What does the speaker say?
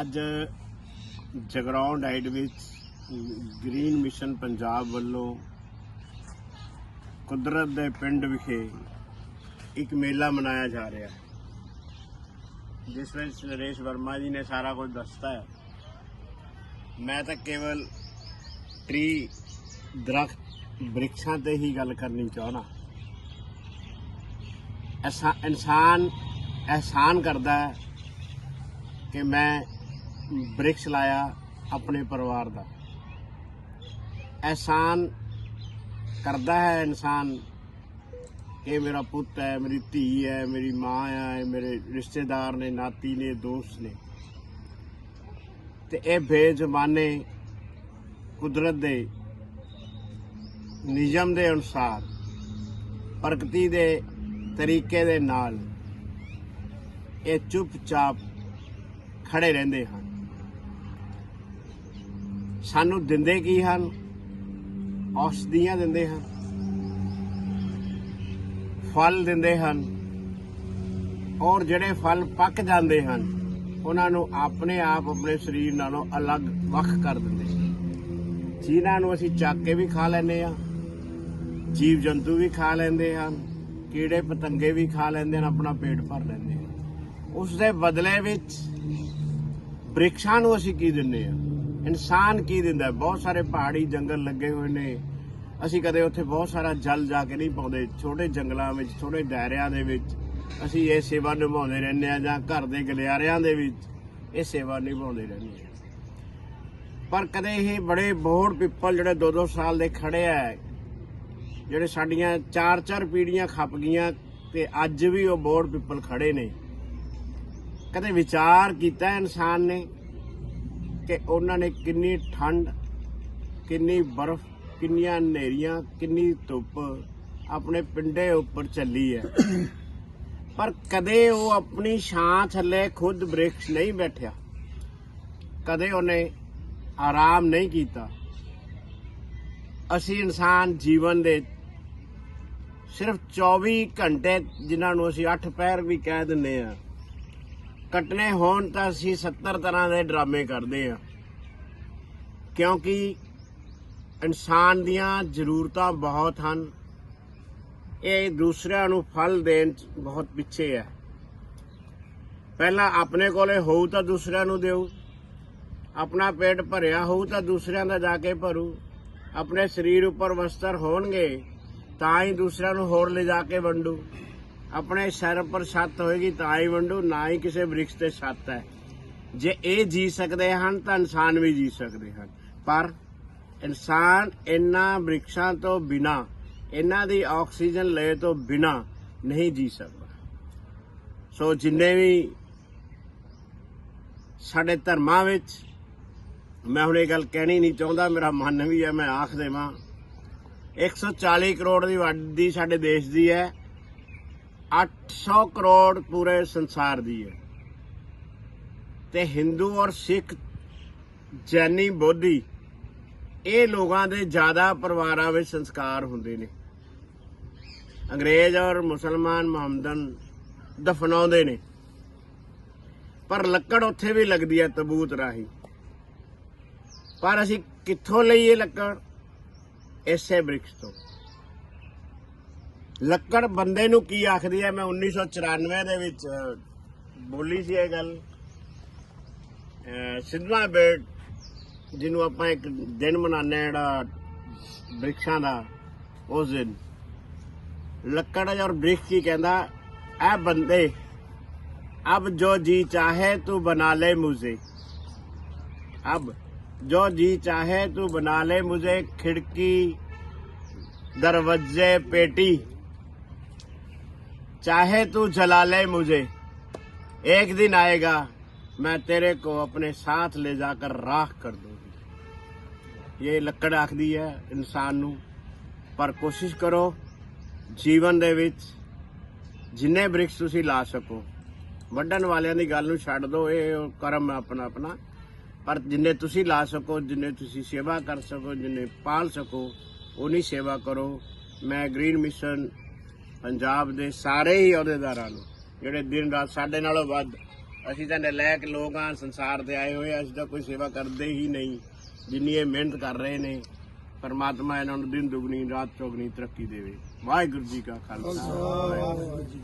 ਅੱਜ ਜਗਰਾਉਂ ਡਾਈਟ ਵਿੱਚ green mission Punjab ਵੱਲੋਂ ਕੁਦਰਤ ਦੇ ਪਿੰਡ ਵਿਖੇ ਇੱਕ ਮੇਲਾ ਮਨਾਇਆ ਜਾ ਰਿਹਾ ਹੈ। ਜਿਸ ਵਿੱਚ ਨਰੇਸ਼ ਵਰਮਾ ਜੀ ਨੇ ਸਾਰਾ ਕੁਝ ਦੱਸਤਾ ਹੈ। ਮੈਂ ਤਾਂ ਕੇਵਲ ਟ੍ਰੀ ਦਰਖਤ ਬ੍ਰਿਕਸ਼ਾਂ ਤੇ ਹੀ ਗੱਲ ਕਰਨੀ ਚਾਹਣਾ ਐਸਾ ਇਨਸਾਨ ਅਹਿਸਾਨ ਕਰਦਾ ਹੈ ਕਿ ਮੈਂ ਬ੍ਰਿਕਸ਼ ਲਾਇਆ ਆਪਣੇ ਪਰਿਵਾਰ ਦਾ। ਅਹਿਸਾਨ ਕਰਦਾ ਹੈ ਇਨਸਾਨ ਕਿ ਮੇਰਾ ਪੁੱਤ ਹੈ, ਮੇਰੀ ਧੀ ਹੈ, ਮੇਰੀ ਮਾਂ ਹੈ, ਮੇਰੇ ਰਿਸ਼ਤੇਦਾਰ ਨੇ, ਨਾਤੀ ਨੇ, ਦੋਸਤ ਨੇ। ਤੇ ਇਹ ਬੇਜ਼ਬਾਨੇ ਕੁਦਰਤ ਦੇ ਨਿਯਮ ਦੇ ਅਨੁਸਾਰ, ਪ੍ਰਗਤੀ ਦੇ ਤਰੀਕੇ ਦੇ ਨਾਲ ਇਹ ਚੁੱਪਚਾਪ ਖੜੇ ਰਹਿੰਦੇ ਹਨ। ਸਾਨੂੰ ਦਿੰਦੇ ਕੀ ਹਨ? ਔਸ਼ਧੀਆਂ ਦਿੰਦੇ ਹਨ। ਫਲ ਦਿੰਦੇ ਹਨ। ਔਰ ਜਿਹੜੇ ਫਲ ਪੱਕ ਜਾਂਦੇ ਹਨ, ਉਹਨਾਂ ਨੂੰ ਆਪਣੇ ਆਪ ਆਪਣੇ ਸਰੀਰ ਨਾਲੋਂ ਅਲੱਗ ਵੱਖ ਕਰ ਦਿੰਦੇ ਹਨ। ਜਿਨ੍ਹਾਂ ਨੂੰ ਅਸੀਂ ਚੱਕ ਕੇ ਵੀ ਖਾ ਲੈਂਦੇ ਆ ਜੀਵ ਜੰਤੂ ਵੀ ਖਾ ਲੈਂਦੇ ਹਨ ਕੀੜੇ ਪਤੰਗੇ ਵੀ ਖਾ ਲੈਂਦੇ ਹਨ, ਆਪਣਾ ਪੇਟ ਭਰ ਲੈਂਦੇ ਹਨ। ਉਸ ਦੇ ਬਦਲੇ ਵਿੱਚ ਬ੍ਰਿਕਸ਼ਾਂ ਨੂੰ ਅਸੀਂ ਕੀ ਦਿੰਦੇ ਆ? ਇਨਸਾਨ ਕੀ ਦਿੰਦਾ ਬਹੁਤ ਸਾਰੇ ਪਹਾੜੀ ਜੰਗਲ ਲੱਗੇ ਹੋਏ ਨੇ। ਅਸੀਂ ਕਦੇ ਉੱਥੇ ਬਹੁਤ ਸਾਰਾ ਜਲ ਜਾ ਕੇ ਨਹੀਂ ਪਾਉਂਦੇ। ਛੋਟੇ ਜੰਗਲਾਂ ਵਿੱਚ, ਛੋਟੇ ਦਾਇਰਿਆਂ ਦੇ ਵਿੱਚ ਅਸੀਂ ਇਹ ਸੇਵਾ ਨਿਭਾਉਂਦੇ ਰਹਿੰਦੇ ਆ ਜਾਂ ਘਰ ਦੇ ਗਲਿਆਰਿਆਂ ਦੇ ਵਿੱਚ ਇਹ ਸੇਵਾ ਨਿਭਾਉਂਦੇ ਰਹਿੰਦੇ ਆ ਪਰ ਕਦੇ ਇਹ ਬੜੇ ਬੋੜ ਪਿੱਪਲ ਜਿਹੜੇ 2-2 ਸਾਲ ਦੇ ਖੜੇ ਆ, ਜਿਹੜੇ ਸਾਡੀਆਂ 4-4 ਪੀੜੀਆਂ ਖੱਪ ਗਈਆਂ ਤੇ ਅੱਜ ਵੀ ਉਹ ਬੋੜ ਪਿੱਪਲ ਖੜੇ ਨੇ। ਕਦੇ ਵਿਚਾਰ ਕੀਤਾ ਇਨਸਾਨ ਨੇ ਕਿ ਉਹਨਾਂ ਨੇ ਕਿੰਨੀ ਠੰਡ, ਕਿੰਨੀ ਬਰਫ਼, ਕਿੰਨੀਆਂ ਹਨੇਰੀਆਂ, ਕਿੰਨੀ ਧੁੱਪ ਆਪਣੇ ਪਿੰਡੇ ਉੱਪਰ ਚੱਲੀ ਹੈ। ਪਰ ਕਦੇ ਉਹ ਆਪਣੀ ਛਾਂ ਥੱਲੇ ਖੁਦ ਬ੍ਰਿਕਸ਼ ਨਹੀਂ ਬੈਠਿਆ। ਕਦੇ ਉਹਨੇ ਆਰਾਮ ਨਹੀਂ ਕੀਤਾ। ਅਸੀਂ ਇਨਸਾਨ ਜੀਵਨ ਦੇ ਸਿਰਫ 24 ਘੰਟੇ ਜਿਨ੍ਹਾਂ ਨੂੰ ਅਸੀਂ 8 ਪੈਰ ਵੀ ਕਹਿ ਦਿੰਦੇ ਆ ਕੱਟਨੇ ਹੋਣ ਤਾਂ ਅਸੀਂ 70 ਤਰ੍ਹਾਂ ਦੇ ਡਰਾਮੇ ਕਰਦੇ ਆ ਕਿਉਂਕਿ ਇਨਸਾਨ ਦੀਆਂ ਜ਼ਰੂਰਤਾਂ ਬਹੁਤ ਹਨ। ਇਹ ਦੂਸਰਿਆਂ ਨੂੰ ਫਲ ਦੇਣ 'ਚ ਬਹੁਤ ਪਿੱਛੇ ਹੈ। ਪਹਿਲਾਂ ਆਪਣੇ ਕੋਲੇ ਹੋਊ ਤਾਂ ਦੂਸਰਿਆਂ ਨੂੰ ਦਿਓ ਆਪਣਾ ਪੇਟ ਭਰਿਆ ਹੋਊ ਤਾਂ ਦੂਸਰਿਆਂ ਦਾ ਜਾ ਕੇ ਭਰੂ। ਆਪਣੇ ਸਰੀਰ ਉੱਪਰ ਵਸਤਰ ਹੋਣਗੇ ਤਾਂ ਹੀ ਦੂਸਰਿਆਂ ਨੂੰ ਹੋਰ ਲੈ ਜਾ ਕੇ ਵੰਡੂ। ਆਪਣੇ ਸਿਰ ਉੱਪਰ ਛੱਤ ਹੋਏਗੀ, ਤਾਂ ਹੀ ਵੰਡੂ, ਨਾ ਹੀ ਕਿਸੇ ਬ੍ਰਿਕਸ਼ ਤੇ ਛੱਤ ਹੈ। ਜੇ ਇਹ ਜੀ ਸਕਦੇ ਹਨ, ਤਾਂ ਇਨਸਾਨ ਵੀ ਜੀ ਸਕਦੇ ਹਨ। ਪਰ ਇਨਸਾਨ ਇਹਨਾਂ ਬ੍ਰਿਕਸ਼ਾਂ ਤੋਂ ਬਿਨਾ ਇਹਨਾਂ ਦੀ ਆਕਸੀਜਨ ਲਏ ਤੋਂ ਬਿਨਾ ਨਹੀਂ ਜੀ ਸਕਦਾ। ਸੋ ਜਿੰਨੇ ਵੀ ਸਾਡੇ ਧਰਮਾਂ ਵਿੱਚ, ਮੈਂ ਹੁਣ ਇਹ ਗੱਲ ਕਹਿਣੀ ਨਹੀਂ ਚਾਹੁੰਦਾ, ਮੇਰਾ ਮਨ ਵੀ ਹੈ, ਮੈਂ ਆਖ ਦੇਵਾਂ। 140 ਕਰੋੜ ਦੀ ਆਬਾਦੀ ਸਾਡੇ ਦੇਸ਼ ਦੀ ਹੈ 800 ਕਰੋੜ ਪੂਰੇ ਸੰਸਾਰ ਦੀ ਹੈ। ਤੇ ਹਿੰਦੂ ਔਰ ਸਿੱਖ ਜੈਨੀ ਬੋਧੀ, ਇਹ ਲੋਕਾਂ ਦੇ ਜ਼ਿਆਦਾ ਪਰਿਵਾਰਾਂ ਵਿੱਚ ਸੰਸਕਾਰ ਹੁੰਦੇ ਨੇ। ਅੰਗਰੇਜ਼ ਔਰ ਮੁਸਲਮਾਨ ਮੁਹੰਮਦਨ ਦਫਨਾਉਂਦੇ ਨੇ। ਪਰ ਲੱਕੜ ਉੱਥੇ ਵੀ ਲੱਗਦੀ ਹੈ ਤਬੂਤ ਰਾਹੀਂ। ਪਰ ਅਸੀਂ ਕਿੱਥੋਂ ਲਈਏ ਲੱਕੜ? ਇਸੇ ਬ੍ਰਿਕਸ਼ ਤੋਂ। ਲੱਕੜ ਬੰਦੇ ਨੂੰ ਕੀ ਆਖਦੀ ਹੈ ਮੈਂ 1994 ਦੇ ਵਿੱਚ ਅਹ, ਬੋਲੀ ਸੀ ਇਹ ਗੱਲ ਅਹ, ਸਿੱਧਵਾਂ ਬੇਟ ਜਿਹਨੂੰ ਆਪਾਂ ਇੱਕ ਦਿਨ ਮਨਾਉਂਦੇ ਹਾਂ ਜਿਹੜਾ ਬ੍ਰਿਕਸ਼ਾਂ ਦਾ ਉਸ ਦਿਨ ਲੱਕੜ ਔਰ ਬ੍ਰਿਕਸ਼ ਕੀ ਕਹਿੰਦਾ ਇਹ ਬੰਦੇ अब जो जी चाहे तू बना ले मुझे अब जो जी चाहे तू बना ले मुझे खिड़की दरवाजे पेटी चाहे तू जला ले मुझे एक दिन आएगा मैं तेरे को अपने साथ ले जाकर राख कर दूंगी ये ਲੱਕੜ ਆਖਦੀ ਹੈ ਇਨਸਾਨ ਨੂੰ ਪਰ ਕੋਸ਼ਿਸ਼ ਕਰੋ ਜੀਵਨ ਦੇ ਵਿੱਚ ਜਿੰਨੇ ਬ੍ਰਿਕਸ ਤੁਸੀਂ ਲਾ ਸਕੋ ਵੱਢਣ ਵਾਲਿਆਂ ਦੀ ਗੱਲ ਨੂੰ ਛੱਡ ਦਿਓ ਇਹ ਕਰਮ ਹੈ ਆਪਣਾ ਆਪਣਾ ਪਰ ਜਿੰਨੇ ਤੁਸੀਂ ਲਾ ਸਕੋ ਜਿੰਨੇ ਤੁਸੀਂ ਸੇਵਾ ਕਰ ਸਕੋ ਜਿੰਨੇ ਪਾਲ ਸਕੋ ਉਨੀ ਸੇਵਾ ਕਰੋ ਮੈਂ ਗ੍ਰੀਨ ਮਿਸ਼ਨ ਪੰਜਾਬ ਦੇ ਸਾਰੇ ਹੀ ਅਹੁਦੇਦਾਰਾਂ ਨੂੰ, ਜਿਹੜੇ ਦਿਨ ਰਾਤ ਸਾਡੇ ਨਾਲੋਂ ਵੱਧ, ਅਸੀਂ ਤਾਂ ਨਲਾਇਕ ਲੋਕ ਆ ਸੰਸਾਰ ਦੇ ਆਏ ਹੋਏ ਅਸੀਂ ਤਾਂ ਕੋਈ ਸੇਵਾ ਕਰਦੇ ਹੀ ਨਹੀਂ ਜਿੰਨੀ ਇਹ ਮਿਹਨਤ ਕਰ ਰਹੇ ਨੇ, ਪਰਮਾਤਮਾ ਇਹਨਾਂ ਨੂੰ ਦਿਨ ਦੁਗਣੀ, ਰਾਤ ਚੌਗਣੀ ਤਰੱਕੀ ਦੇਵੇ। ਵਾਹਿਗੁਰੂ ਜੀ ਕਾ ਖਾਲਸਾ।